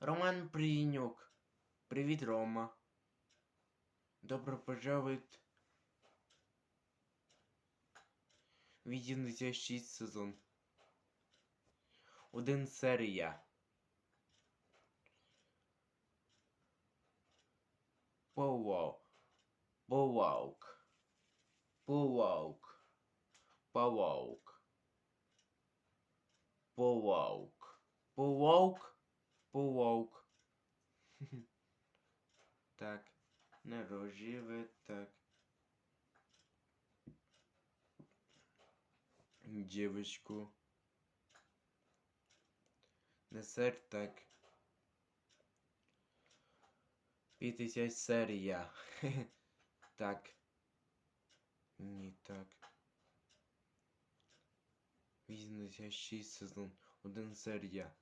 Роман Прийнюк. Привіт, Рома. Добро пожаловать. в 86 сезон. Один серія. Повау. Поваук. Поваук. Поваук. Поваук. Поваук. Поваук. Так. Нароживе, так. Девочку. Десерт, так. 50 серія. Так. Ні, так. 86 сезон. Один серія.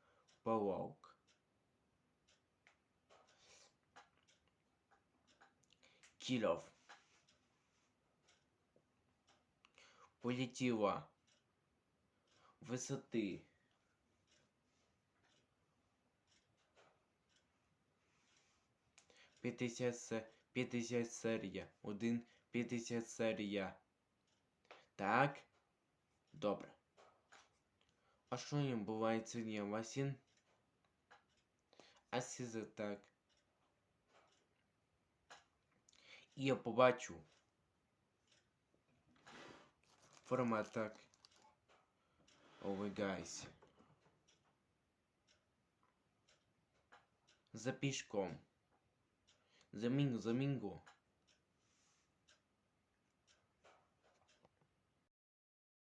Паук. Кілов. Полетіла. Висоти. П'ятдесят се... 50 серія. Один 50 серія. Так. Добре. А що їм буває сьогодні Васін? А так. І я побачу. Форма так. Ой, guys. За пішком. За мінго, за мінго.